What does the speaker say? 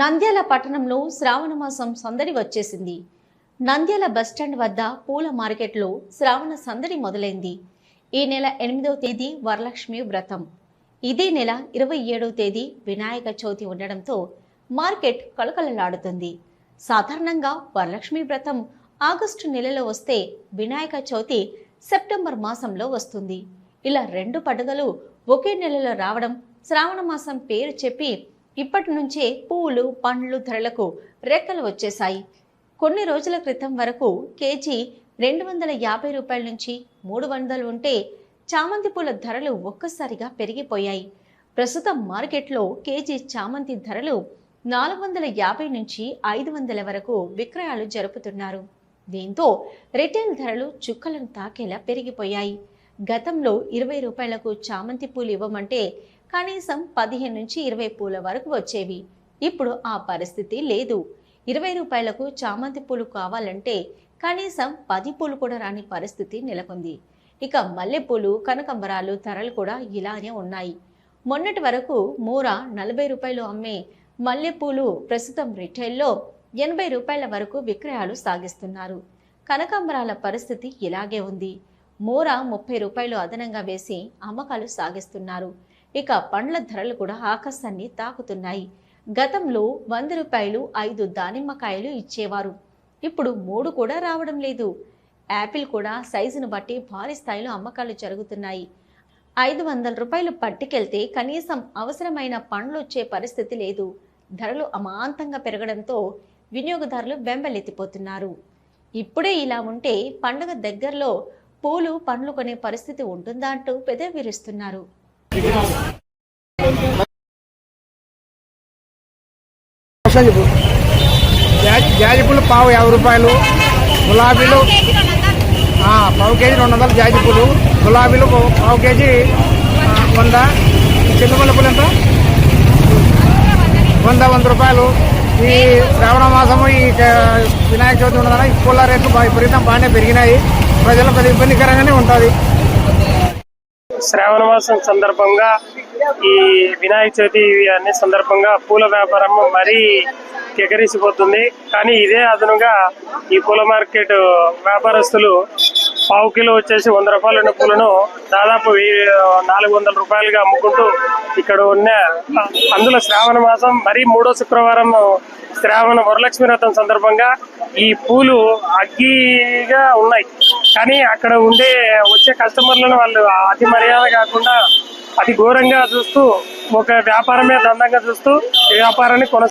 నంద్యాల పట్టణంలో శ్రావణ మాసం సందడి వచ్చేసింది. నంద్యాల బస్టాండ్ వద్ద పూల మార్కెట్లో శ్రావణ సందడి మొదలైంది. ఈ నెల ఎనిమిదవ తేదీ వరలక్ష్మి వ్రతం. ఇదే నెల ఇరవై ఏడవ తేదీ వినాయక చవితి ఉండడంతో మార్కెట్ కళకళలాడుతుంది. సాధారణంగా వరలక్ష్మి వ్రతం ఆగస్టు నెలలో వస్తే వినాయక చవితి సెప్టెంబర్ మాసంలో వస్తుంది. ఇలా రెండు పండుగలు ఒకే నెలలో రావడం శ్రావణ మాసం పేరు చెప్పి ఇప్పటి నుంచే పువ్వులు పండ్లు ధరలకు రెక్కలు వచ్చేశాయి. కొన్ని రోజుల క్రితం వరకు కేజీ రెండు వందల యాభై రూపాయల నుంచి మూడు వందలు ఉంటే చామంతి పూల ధరలు ఒక్కసారిగా పెరిగిపోయాయి. ప్రస్తుతం మార్కెట్లో కేజీ చామంతి ధరలు నాలుగు వందల యాభై నుంచి ఐదు వందల వరకు విక్రయాలు జరుపుతున్నారు. దీంతో రిటైల్ ధరలు చుక్కలను తాకేలా పెరిగిపోయాయి. గతంలో ఇరవై రూపాయలకు చామంతి పూలు ఇవ్వమంటే కనీసం పదిహేను నుంచి ఇరవై పూల వరకు వచ్చేవి. ఇప్పుడు ఆ పరిస్థితి లేదు. ఇరవై రూపాయలకు చామంతి పూలు కావాలంటే కనీసం పది పూలు కూడా రాని పరిస్థితి నెలకొంది. ఇక మల్లెపూలు కనకంబరాలు ధరలు కూడా ఇలానే ఉన్నాయి. మొన్నటి వరకు మూర నలభై రూపాయలు అమ్మే మల్లెపూలు ప్రస్తుతం రిటైల్లో ఎనభై రూపాయల వరకు విక్రయాలు సాగిస్తున్నారు. కనకాంబరాల పరిస్థితి ఇలాగే ఉంది. మూర ముప్పై రూపాయలు అదనంగా వేసి అమ్మకాలు సాగిస్తున్నారు. ఇక పండ్ల ధరలు కూడా ఆకాశాన్ని తాకుతున్నాయి. గతంలో వంద రూపాయలు ఐదు దానిమ్మకాయలు ఇచ్చేవారు. ఇప్పుడు మూడు కూడా రావడం లేదు. యాపిల్ కూడా సైజును బట్టి భారీ స్థాయిలో అమ్మకాలు జరుగుతున్నాయి. ఐదు వందల రూపాయలు పట్టుకెళ్తే కనీసం అవసరమైన పండ్లు వచ్చే పరిస్థితి లేదు. ధరలు అమాంతంగా పెరగడంతో వినియోగదారులు వెంబలెత్తిపోతున్నారు. ఇప్పుడే ఇలా ఉంటే పండుగ దగ్గరలో పూలు పండ్లు కొనే పరిస్థితి ఉంటుందా అంటూ పెదవి విరుస్తున్నారు ఒకసారి చెప్పు. జాజి జాజి పూలు పావు యాభై రూపాయలు. గులాబీలు పావు కేజీ రెండు వందలు జాజి పూలు గులాబీలు పావు- కేజీ వంద. చింతపల్లి పూలు ఎంత? వంద వంద రూపాయలు. ఈ శ్రావణ మాసము ఈ వినాయక చవితి ఉండదన్న ఈ పూల రేట్లు విపరీతం బాగానే పెరిగినాయి. ప్రజలకు అది ఇబ్బందికరంగానే ఉంటుంది. శ్రావణ మాసం సందర్భంగా ఈ వినాయక చవితి అన్ని సందర్భంగా పూల వ్యాపారం మరీ ఎగరిసిపోతుంది కానీ ఇదే అదనుగా ఈ పూల మార్కెట్ వ్యాపారస్తులు పావు కిలో వచ్చేసి వంద రూపాయలు ఉన్న పూలను దాదాపు నాలుగు వందల రూపాయలుగా అమ్ముకుంటూ ఇక్కడ ఉన్న అందులో శ్రావణ మాసం మరీ మూడో శుక్రవారం శ్రావణ వరలక్ష్మి వ్రతం సందర్భంగా ఈ పూలు అగ్గిగా ఉన్నాయి. కానీ అక్కడ ఉండే వచ్చే కస్టమర్లను వాళ్ళు అతి మర్యాద కాకుండా అతి ఘోరంగా చూస్తూ ఒక వ్యాపారమే దందంగా చూస్తూ ఈ వ్యాపారాన్ని కొనసాగిస్తున్నారు.